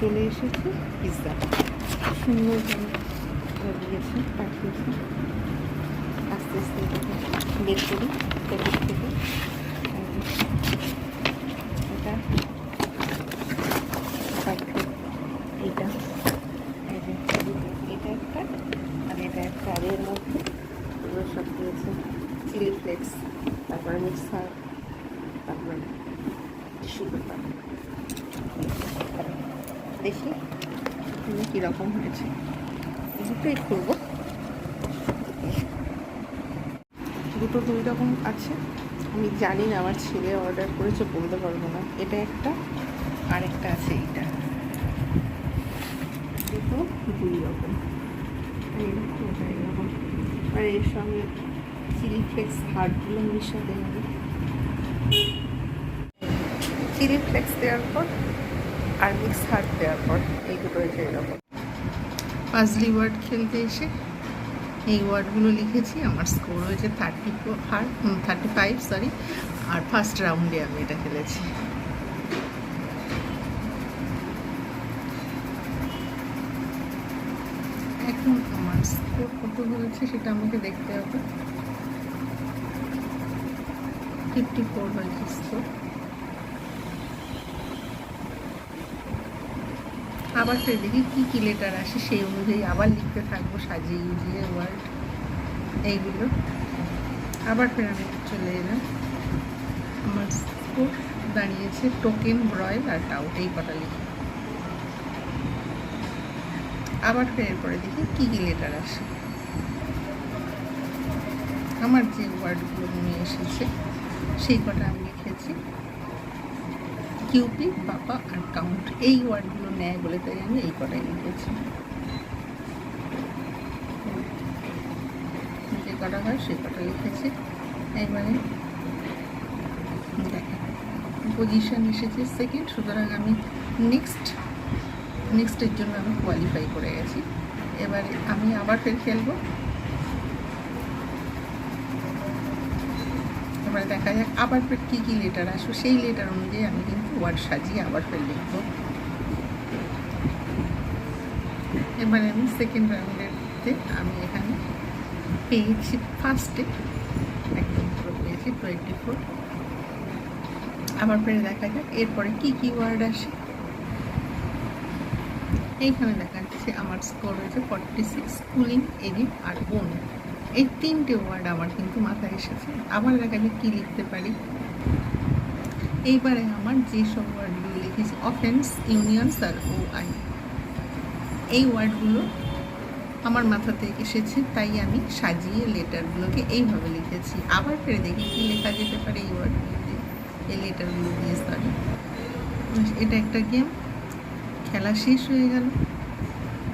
চলে এসেছে। পিৎজা। সুন্দর করে দিয়েছে পাঠিয়েছে আস্তে আস্তে বের করি। প্যাকেট থেকে। এটা তারপর এটা এই যে এটা একটা আর এটা একটা আর এর মধ্যে এগুলো সব দিয়েছে চিলি ফ্লেক্স তারপরে মিক্সার তারপরে টিস্যু পেপার দেখি তুমি কীরকম হয়েছে। দুটোই খুলবো। দুটো দুই রকম আছে। আমি জানি না, আমার ছেলে অর্ডার করেছে, বলতে পারব না। এটা একটা আর একটা আছে এইটা। দুটো দুই রকম। এইরকম এটা এরকম আর এর সঙ্গে চিলি ফ্লেক্স হার্ডগুলো মিশাতে হবে। চিলি ফ্লেক্স দেওয়ার পর আর মিক্স হার্ট দেওয়ার পর, এই দুটো হয়েছে এরকম। পাজলি ওয়ার্ড খেলতে এসে এই ওয়ার্ডগুলো লিখেছি। আমার স্কোর হয়েছে thirty four thirty five sorry আর ফার্স্ট রাউন্ডে আমি এটা খেলেছি। এখন আমার স্কোর কত হয়েছে সেটা আমাকে দেখতে হবে। ফিফটি ফোর হয়েছে স্কোর আবার দেখি কী কী লেটার আসে সেই অনুযায়ী আবার লিখতে থাকব, সাজিয়ে গুজিয়ে ওয়ার্ড এইগুলো। আবার ফের আমি চলে এলাম। আমার স্কোর দাঁড়িয়েছে টোকেন ব্রয়েল আর টাউট এই কটা লিখি। আবার ফের পরে দেখি কী কী লেটার আসে। আমার যে ওয়ার্ডগুলো মনে এসেছে, সেই কটা আমি লিখেছি। কিউপি, পাপা আর কাউন্ট। এই ওয়ার্ডগুলো নেয় বলে তাই আমি এই কটাই লিখেছি যে কটা হয় সে কটা লিখেছি। দেখেন পজিশন এসেছে সেকেন্ড সুতরাং আমি নেক্সট নেক্সটের জন্য আমি কোয়ালিফাই করে গেছি। এবারে আমি আবার ফের খেলব। এবারে দেখা যাক আবার ফের কী কী লেটার আসবে। সেই লেটার অনুযায়ী আমি কিন্তু ওয়ার্ড সাজিয়ে আবার ফের লিখব। এবারে আমি সেকেন্ড রাউন্ডেরতে আমি এখানে পেয়েছি ফার্স্টে একদম পুরো পেয়েছি টোয়েন্টি ফোর আবার ফের দেখা যাক, এরপরে কী কী ওয়ার্ড আসে। এইখানে দেখা যাচ্ছে আমার স্কোর হয়েছে ফর্টি সিক্স কুলিং এরিপ আর বোন এই তিনটে ওয়ার্ড আমার কিন্তু মাথায় এসেছে। আবার দেখা যাক কী লিখতে পারি। এইবারে আমার যে সব ওয়ার্ডগুলো লিখেছি অফেন্স ইউনিয়ন আর ও আই এই ওয়ার্ডগুলো আমার মাথা থেকে এসেছে, তাই আমি সাজিয়ে লেটারগুলোকে এইভাবে লিখেছি। আবার ফেরে দেখি কী লেখা যেতে পারে এই ওয়ার্ডগুলো দিয়ে এই লেটারগুলো দিয়ে সরি এটা একটা গেম খেলা শেষ হয়ে গেল।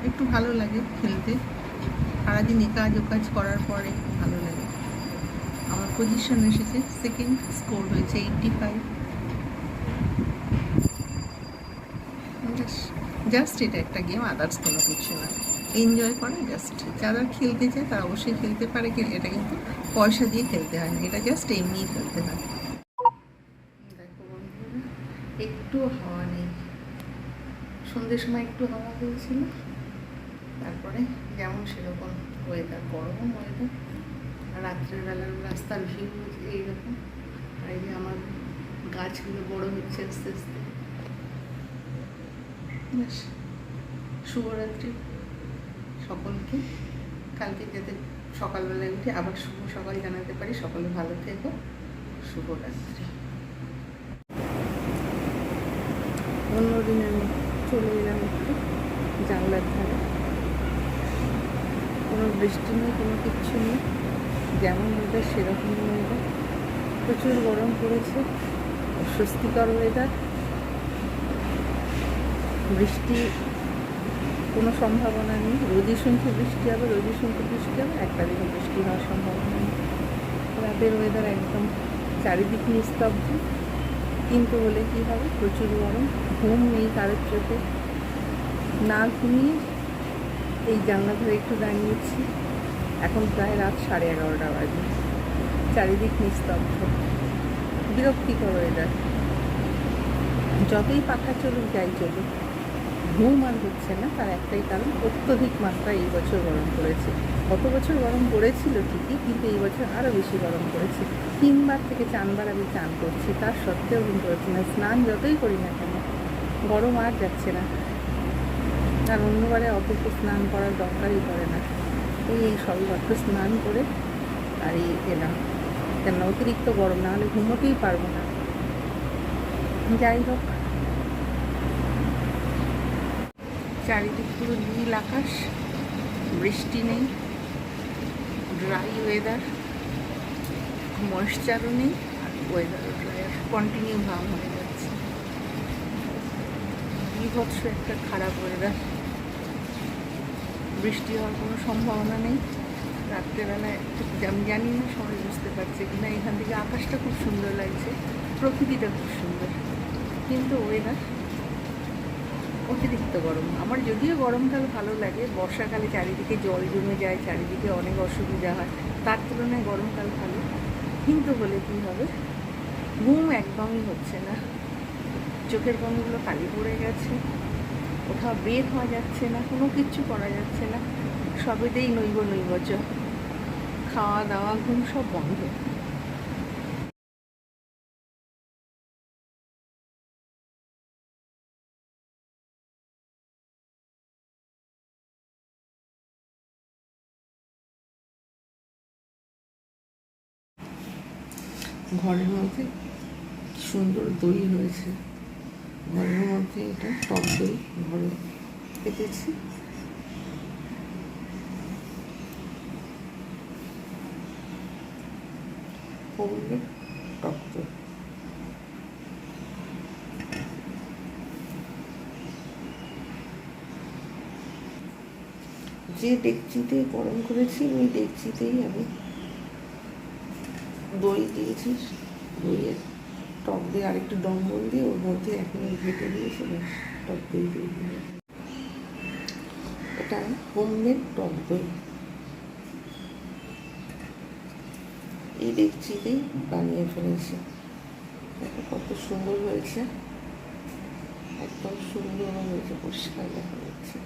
একটু ভালো লাগে খেলতে। সারাদিন একাজ ওকাজ করার পরে ভালো লাগে। আমার পজিশন এসেছে সেকেন্ড স্কোর হয়েছে এইটটি ফাইভ জাস্ট এটা একটা গেম আদার্স কোনো কিছু না। এনজয় করে জাস্ট যারা খেলতে চায় তারা অবশ্যই খেলতে পারে কি এটা কিন্তু পয়সা দিয়ে খেলতে হয় না, এটা জাস্ট এমনিই খেলতে হয়। দেখো একটু হাওয়া নেই। সন্ধ্যের সময় একটু হাওয়া হয়েছিল, তারপরে যেমন সেরকম ওয়েদার গরম ওয়েদার রাত্রের বেলার রাস্তার ভিউ এইরকম। আর এই যে আমার গাছগুলো বড় হচ্ছে আস্তে আস্তে। ব্যাস শুভরাত্রি সকলকে। কালকে যাতে সকালবেলায় উঠে আবার শুভ সকাল জানাতে পারি। সকলে ভালো থেকো। শুভরাত্রি। অন্যদিন আমি চলে এলাম একটু জানলার ধারে। কোনো বৃষ্টি নেই, কোনো কিচ্ছু নেই। যেমন ওয়েদার সেরকম ওয়েদার প্রচুর গরম পড়েছে। অস্বস্তিকর ওয়েদার বৃষ্টি, কোনো সম্ভাবনা নেই। রোদই শুনছে বৃষ্টি হবে রোদই শুনছে বৃষ্টি হবে একটা দিকে বৃষ্টি হওয়ার সম্ভাবনা নেই। রাতের ওয়েদার একদম চারিদিক নিস্তব্ধ। কিন্তু হলে কী হবে? প্রচুর গরম, ঘুম নেই কারোর চোখে। না ঘুমিয়ে এই জানলা ধরে একটু দাঁড়িয়েছি। এখন প্রায় রাত সাড়ে এগারোটা বাজে। চারিদিক নিস্তব্ধ। বিরক্তিকর ওয়েদার যতই পাখা চলুক, যাই চলুক। ঘুম আর হচ্ছে না, তার একটাই কারণ অত্যধিক মাত্রায় এই বছর গরম পড়েছে। গত বছর গরম পড়েছিল ঠিকই, কিন্তু এই বছর আরও বেশি গরম পড়েছে। তিনবার থেকে চারবার আমি চান করছি, তার সত্ত্বেও কিন্তু হচ্ছে না স্নান যতই করি না কেন, গরম আর যাচ্ছে না। আর অন্যবারে অল্প স্নান করার দরকারই পড়ে না। এই এই সবই মাত্র স্নান করে আর এই এলাম। কেন অতিরিক্ত গরম না হলে ঘুমোতেই পারব না। যাই হোক চারিদিক পুরো নীল আকাশ, বৃষ্টি নেই ড্রাই ওয়েদার ময়েশ্চারও নেই ওয়েদারও ড্রাই কন্টিনিউ ঘাম হয়ে যাচ্ছে। বিভৎস একটা খারাপ ওয়েদার বৃষ্টি হওয়ার কোনো সম্ভাবনা নেই। রাত্রেবেলায় আমি জানি না, সবাই বুঝতে পারছে কিনা। এখান থেকে আকাশটা খুব সুন্দর লাগছে, প্রকৃতিটা খুব সুন্দর। কিন্তু ওয়েদার অতিরিক্ত গরম। আমার যদিও গরমকাল ভালো লাগে, বর্ষাকালে চারিদিকে জল জমে যায়, চারিদিকে অনেক অসুবিধা হয়, তার তুলনায় গরমকাল ভালো। কিন্তু হলে কী হবে? ঘুম একদমই হচ্ছে না। চোখের কোণগুলো কালি পড়ে গেছে। কোথাও বের হওয়া যাচ্ছে না, কোনো কিচ্ছু করা যাচ্ছে না। সবেতেই নৈব নৈবচ খাওয়া দাওয়া, ঘুম সব বন্ধ। ঘরের মধ্যে সুন্দর দই হয়েছে ঘরের মধ্যে এটা টক দই ঘরে পেতেছি। টক দই। যে ডেকচিতে গরম করেছি, ওই ডেকচিতেই আমি দই দিয়েছিস? দইয়ের টক দিয়ে আরেকটু ডম্বল দিয়ে ওর মধ্যে এখন ঘেটে দিয়েছি ব্যাস টক দই দিয়ে। এটা হোমমেড টক দই। এই দেখছি বানিয়ে ফেলেছি। কত সুন্দর হয়েছে। একদম সুন্দর হয়েছে, পরিষ্কার দেখা যাচ্ছে।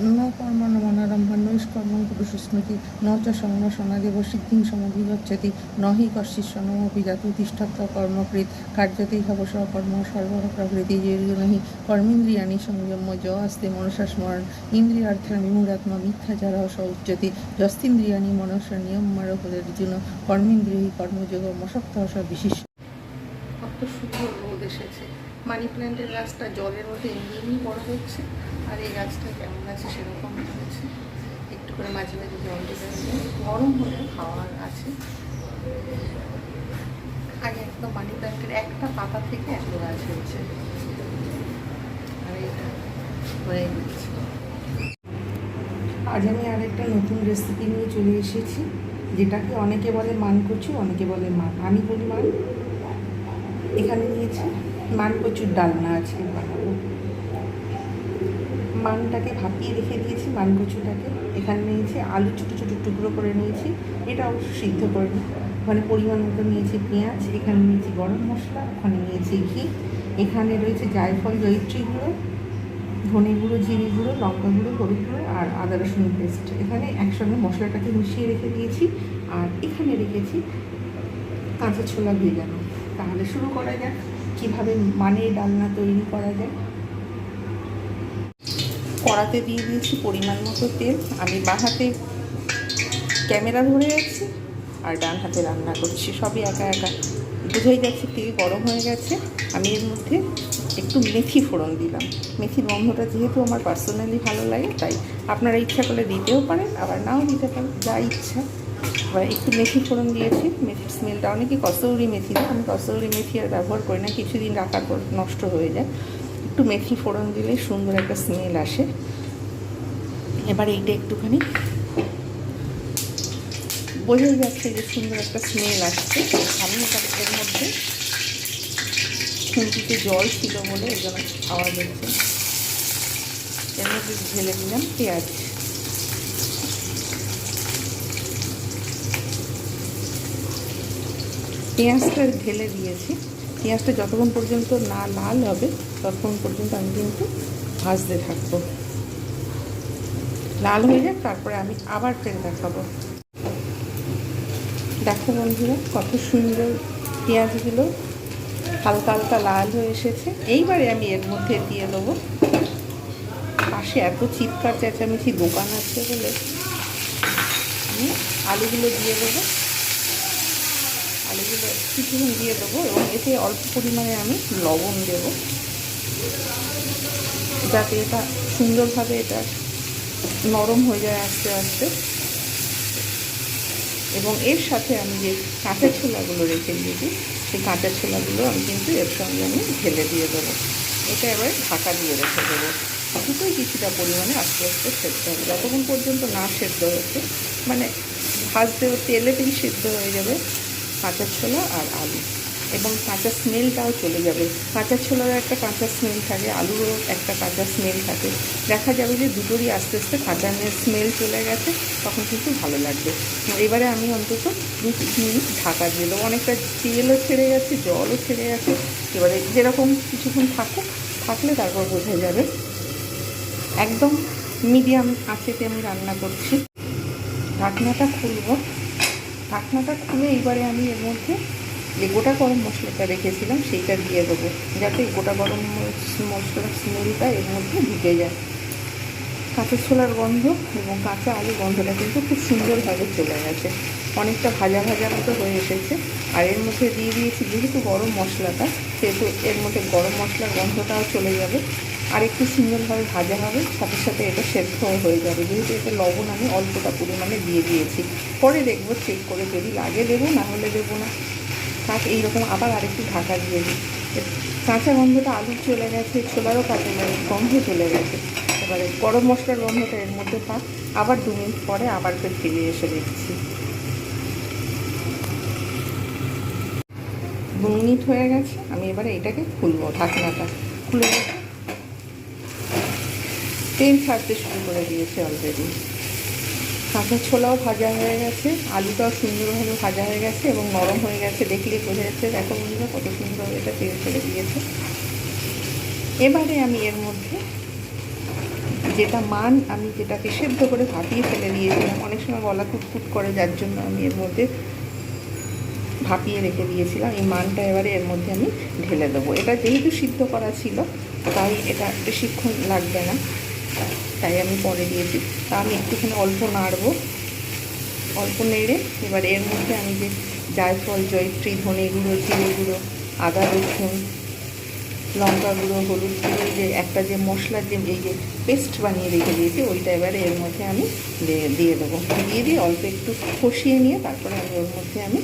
ন কর্ম মনারম্ভ নৈষ্কর্মং পুরুষ স্মৃতি ন চ সংন সমাদেব সিদ্ধিং সমভিগচ্ছতি ন হি কশ্চিৎসনমপি জাতু তিষ্ঠত্ব কর্মকৃত কার্যতেই হব সকর্ম সর্বর প্রকৃতি যেগুলো নহি কর্মেন্দ্রিয়াণি সংযম য আস্তে মনসা স্মরণ ইন্দ্রিয়ার্থের বিমূঢ়াত্মা মিথ্যাচার স উচ্যতি যস্তিন্দ্রিয়াণি মনসা নিয়ম মারফলের জন্য কর্মেন্দ্রিয় কর্মযোগ মশক্ত স বিশিষ্ট মানি প্ল্যান্টের গাছটা জলের মধ্যে এমনি বড় হচ্ছে। আর এই গাছটা কেমন আছে সেরকম হয়েছে। একটু করে মাঝে মাঝে জল দিতে হবে। গরম হলে খাওয়ার আছে। আগে একদম মানি প্ল্যান্টের একটা পাতা থেকে এত গাছ হয়েছে। আর এটা হয়ে গেছে আজ আমি আরেকটা নতুন রেসিপি নিয়ে চলে এসেছি, যেটাকে অনেকে বলে মান কচু, অনেকে বলে মান। আমি বলি মান। এখানে নিয়েছি মান কচুর ডালনা আজকে বানাবো মানটাকে ভাপিয়ে রেখে দিয়েছি মান কচুটাকে এখানে নিয়েছি আলু ছোটো ছোটো টুকরো করে নিয়েছি। এটা অবশ্য সিদ্ধ করে ওখানে পরিমাণ মতো নিয়েছি পেঁয়াজ, এখানে নিয়েছি গরম মশলা, ওখানে নিয়েছি ঘি, এখানে রয়েছে জায়ফল, জয়িত্রী গুঁড়ো, ধনে গুঁড়ো, জিরে গুঁড়ো, লঙ্কা গুঁড়ো, হলুদ গুঁড়ো আর আদা রসুন পেস্ট। এখানে একসঙ্গে মশলাটাকে মিশিয়ে রেখে দিয়েছি আর এখানে রেখেছি কাঁচা ছোলা ভেজানো। তাহলে শুরু করা যাক। কীভাবে মানের ডালনা তৈরি করা যায়? কড়াতে দিয়ে দিয়েছি পরিমাণ মতো তেল। আমি বাঁ হাতে ক্যামেরা ধরে যাচ্ছি আর ডান হাতে রান্না করছি। সবই একা একা। বোঝাই যাচ্ছে তেল গরম হয়ে গেছে। আমি এর মধ্যে একটু মেথি ফোড়ন দিলাম। মেথির গন্ধটা যেহেতু আমার পার্সোনালি ভালো লাগে, তাই আপনারা ইচ্ছা করলে দিতেও পারেন, আবার নাও দিতে পারেন। যা ইচ্ছা। এবার একটু মেথি ফোড়ন দিয়েছি। মেথির স্মেলটা অনেকে কসৌরি মেথি আমি কসৌরি মেথি আর ব্যবহার করি না। কিছুদিন রাখার পর নষ্ট হয়ে যায়। একটু মেথি ফোড়ন দিলে সুন্দর একটা স্মেল আসে। এবার এইটা একটুখানি। বোঝাই যাচ্ছে যে সুন্দর একটা স্মেল আসছে, আমি এবার মধ্যে খুঁটিতে জল ছিল বলে এই আওয়াজ হচ্ছে এর মধ্যে ঢেলে দিলাম পেঁয়াজ। পেঁয়াজটা ঢেলে দিয়েছি। পেঁয়াজটা যতক্ষণ পর্যন্ত না লাল হবে, ততক্ষণ পর্যন্ত আমি কিন্তু ভাজতে থাকব। লাল হয়ে যাক, তারপরে আমি আবার ফের দেখাবো। দেখো বন্ধুরা, কত সুন্দর পেঁয়াজগুলো হালকা হালকা লাল হয়ে এসেছে। এইবারে আমি এর মধ্যে দিয়ে দেবো। পাশে এত চিৎকার চেঁচামেচি দোকান আছে বলে আমি আলুগুলো দিয়ে দেবো। কিছুক্ষণ দিয়ে দেবো এবং এতে অল্প পরিমাণে আমি লবণ দেব। যাতে এটা সুন্দরভাবে এটা নরম হয়ে যায় আস্তে আস্তে। এবং এর সাথে আমি যে কাঁচা ছোলাগুলো রেখে দিয়েছি, সেই কাঁচা ছোলাগুলো আমি কিন্তু এর সঙ্গে আমি ঢেলে দিয়ে দেবো। এটা এবারে ঢাকা দিয়ে রেখে দেবো। দুটোই কিছুটা পরিমাণে আস্তে আস্তে সেদ্ধ হবে। যতক্ষণ পর্যন্ত না সেদ্ধ হচ্ছে মানে ভাজতে তেলেতেই সেদ্ধ হয়ে যাবে কাঁচা ছোলা আর আলু। এবং কাঁচা স্মেলটাও চলে যাবে। কাঁচা ছোলারও একটা কাঁচা স্মেল থাকে, আলুরও একটা কাঁচা স্মেল থাকে। দেখা যাবে যে দুটোরই আস্তে আস্তে কাঁচা স্মেল চলে গেছে, তখন কিন্তু ভালো লাগবে। এবারে আমি অন্তত দু মিনিট ঢাকা দিয়ে দেবো। অনেকটা তেলও ছেড়ে গেছে, জলও ছেড়ে গেছে। এবারে যেরকম কিছুক্ষণ থাকুক, থাকলে তারপর বোঝা যাবে। একদম মিডিয়াম আঁচেতে আমি রান্না করছি। ঢাকনাটা খুলবো। ঢাকনাটা খুলে এবারে আমি এর মধ্যে যে গোটা গরম মশলাটা রেখেছিলাম সেইটা দিয়ে দেবো, যাতে গোটা গরম মশলার স্মেলটা এর মধ্যে ঢুকে যায়। কাঁচা ছোলার গন্ধ এবং কাঁচা আলু গন্ধটা কিন্তু খুব সুন্দরভাবে চলে গেছে। অনেকটা ভাজা ভাজা মতো হয়ে এসেছে। আর এর মধ্যে দিয়ে দিয়েছি যেহেতু গরম মশলাটা, সেহেতু এর মধ্যে গরম মশলার গন্ধটাও চলে যাবে। আর একটু সুন্দরভাবে ভাজা হবে, সাথে সাথে এটা সেদ্ধ হয়ে যাবে। যেহেতু এতে লবণ আমি অল্পটা পরিমাণে দিয়ে দিয়েছি। পরে দেখব চেক করে যদি লাগে দেবো না হলে দেবো না। কাঁচ এইরকম আবার আরেকটু ঢাকা দিয়ে দিই। কাঁচা গন্ধটা আলু চলে গেছে, ছোলারও কাঁচা গন্ধ চলে গেছে। এবারে গরম মশলার গন্ধটা এর মধ্যে থাক। আবার দু মিনিট পরে আবার ফের ফিরে এসে দেখছি। দু মিনিট হয়ে গেছে, আমি এবারে এটাকে খুলবো ঢাকনাটা। খুলে তেল ছাড়তে শুরু করে দিয়েছে অলরেডি কাঁচা ছোলাও ভাজা হয়ে গেছে, আলুটাও সুন্দরভাবে ভাজা হয়ে গেছে এবং নরম হয়ে গেছে দেখলে বোঝা যাচ্ছে দেখো বন্ধুরা কত সুন্দর এটা তেল ছেড়ে দিয়েছে। এবারে আমি এর মধ্যে যেটা মান আমি যেটাকে সেদ্ধ করে ভাপিয়ে ফেলে দিয়েছিলাম, অনেক সময় গলা কুটকুট করে যার জন্য আমি এর মধ্যে ভাপিয়ে রেখে দিয়েছিলাম, এই মানটা এবারে এর মধ্যে আমি ঢেলে দেবো। এটা যেহেতু সিদ্ধ করা ছিল, তাই এটা বেশিক্ষণ লাগবে না। তাই আমি পরে দিয়েছি। তা আমি একটুখানি অল্প নাড়ব। অল্প নেড়ে এবার এর মধ্যে আমি যে জায়ফল, জয়ত্রী ধনে গুঁড়ো জিরে গুঁড়ো আদা, রসুন লঙ্কা গুঁড়ো হলুদ গুঁড়ো যে একটা যে মশলার যে এই যে পেস্ট বানিয়ে রেখে দিয়েছি, ওইটা এবারে এর মধ্যে আমি দিয়ে দেবো। দিয়ে দিয়ে অল্প একটু কষিয়ে নিয়ে তারপরে আমি ওর মধ্যে আমি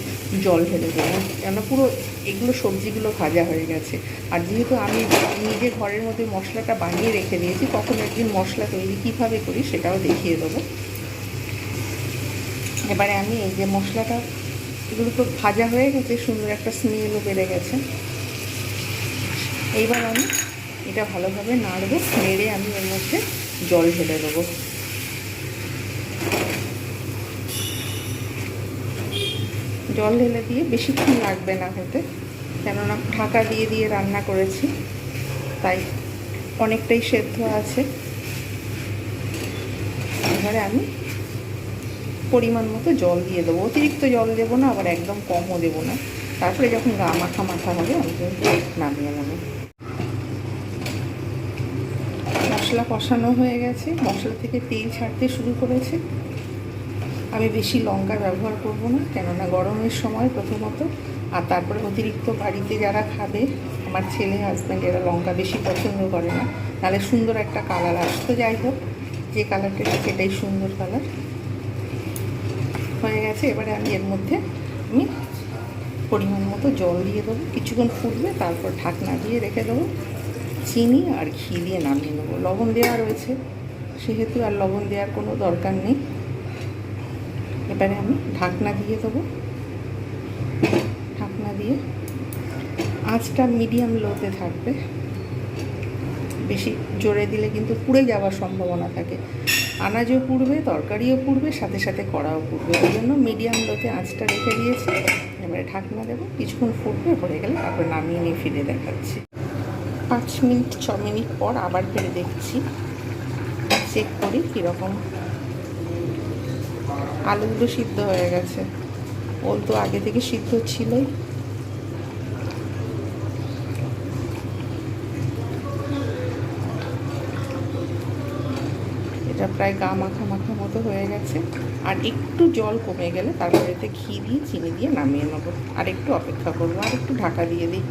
জল ঢেলে দেবো। কেন পুরো এগুলো সবজিগুলো ভাজা হয়ে গেছে। আর যেহেতু আমি নিজে ঘরের মধ্যে মশলাটা বানিয়ে রেখে দিয়েছি কখন একদিন মশলা তৈরি কীভাবে করি সেটাও দেখিয়ে দেবো। এবারে আমি এই যে মশলাটা, এগুলো তো ভাজা হয়ে গেছে, সুন্দর একটা স্মেলও বেড়ে গেছে। এইবার আমি এটা ভালোভাবে নাড়বো, নেড়ে আমি এর মধ্যে জল ঢেলে দেবো। জল ঢেলে দিয়ে বেশিক্ষণ লাগবে না হতে কেননা ঢাকা দিয়ে দিয়ে রান্না করেছি, তাই অনেকটাই সেদ্ধ আছে। এবারে আমি পরিমাণ মতো জল দিয়ে দেবো। অতিরিক্ত জল দেবো না, আবার একদম কমও দেবো না। তারপরে যখন গা মাখা মাখা হবে, আমি নামিয়ে নেব। মশলা কষানো হয়ে গেছে। মশলা থেকে তেল ছাড়তে শুরু করেছে। আমি বেশি লঙ্কা ব্যবহার করব না, কেননা গরমের সময় প্রথমত, আর তারপরে অতিরিক্ত বাড়িতে যারা খাবে, আমার ছেলে হাজব্যান্ড এরা লঙ্কা বেশি পছন্দ করে না। তাহলে সুন্দর একটা কালার আসতো, যাই হোক, যে কালারটা সেটাই সুন্দর কালার হয়ে গেছে, এবারে আমি এর মধ্যে আমি পরিমাণ মতো জল দিয়ে দেবো। কিছুক্ষণ ফুটবে, তারপর ঢাকনা দিয়ে রেখে দেবো। চিনি আর ঘি দিয়ে নামিয়ে নেব। লবণ দেওয়া রয়েছে, সেহেতু আর লবণ দেওয়ার কোনো দরকার নেই। এবারে আমি ঢাকনা দিয়ে দেবো। ঢাকনা দিয়ে আঁচটা মিডিয়াম লোতে থাকবে। বেশি জোরে দিলে কিন্তু পুড়ে যাওয়ার সম্ভাবনা থাকে। আনাজও পুড়বে, তরকারিও পুড়বে, সাথে সাথে কড়াও পুড়বে। ওই জন্য মিডিয়াম লোতে আঁচটা রেখে দিয়েছি। এবারে ঢাকনা দেবো, কিছুক্ষণ ফুটবে, হয়ে গেলে তারপর নামিয়ে নিয়ে ফিরে দেখাচ্ছি। পাঁচ মিনিট, ছ মিনিট পর আবার ফিরে দেখছি। চেক করি কীরকম। আলুগুলো সিদ্ধ হয়ে গেছে। ওল তো আগে থেকে সিদ্ধ ছিলই। এটা প্রায় গা মাখা মাখা মতো হয়ে গেছে। আর একটু জল কমে গেলে তারপরে এতে ঘি দিয়ে, চিনি দিয়ে নামিয়ে নেব। আর একটু অপেক্ষা করব। আর একটু ঢাকা দিয়ে দিই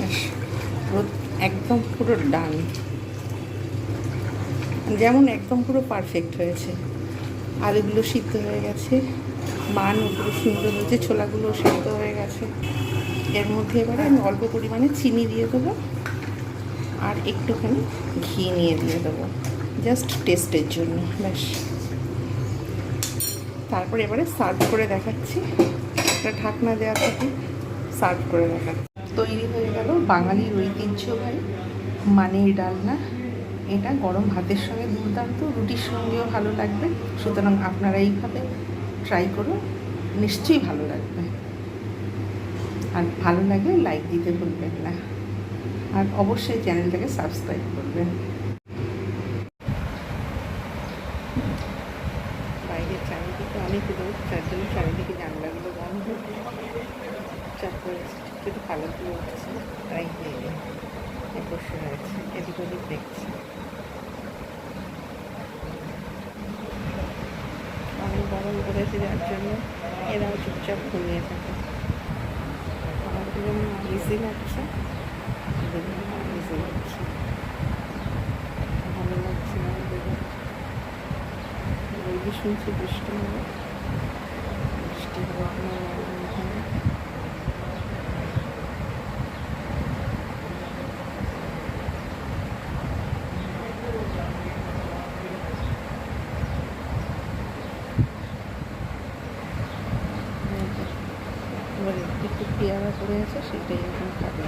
ব্যাস, পুরো একদম পুরো ডান যেমন একদম পুরো পারফেক্ট হয়েছে। আলুগুলো সিদ্ধ হয়ে গেছে। মান পুরো সুন্দর হয়েছে ছোলাগুলো সিদ্ধ হয়ে গেছে। এর মধ্যে এবারে আমি অল্প পরিমাণে চিনি দিয়ে দেবো আর একটুখানি ঘি নিয়ে দিয়ে দেবো। জাস্ট টেস্টের জন্য, ব্যাস। তারপরে এবারে সার্ভ করে দেখাচ্ছি। একটা ঢাকনা দেওয়া থেকে সার্ভ করে দেখাচ্ছি। তৈরি হয়ে গেল। বাঙালির ঐতিহ্যবাহী মানের ডালনা। এটা গরম ভাতের সঙ্গে দুর্দান্ত, রুটির সঙ্গেও ভালো লাগবে। সুতরাং আপনারা এইভাবে ট্রাই করুন, নিশ্চয়ই ভালো লাগবে। আর ভালো লাগলে লাইক দিতে ভুলবেন না। আর অবশ্যই চ্যানেলটাকে সাবস্ক্রাইব করবেন বাইরের চারিদিকে অনেক রোদ তার জন্য চারিদিকে জানলাগুলো বন্ধ তারপরে একটু কালোগুলো উঠছে তাই বসে রয়েছে এদিক ওদিক দেখছে। অনেক গরম করেছে যার জন্য এরাও চুপচাপ ঘুমিয়ে থাকে আমার জন্য ইজি লাগছে ওদের ইজি লাগছে ভালো লাগছে না বইটি শুনছি বৃষ্টি হবে বৃষ্টি হবে আপনার এখানে এবার একটু পেয়ারা পড়ে আছে সেটাই এখন খাবে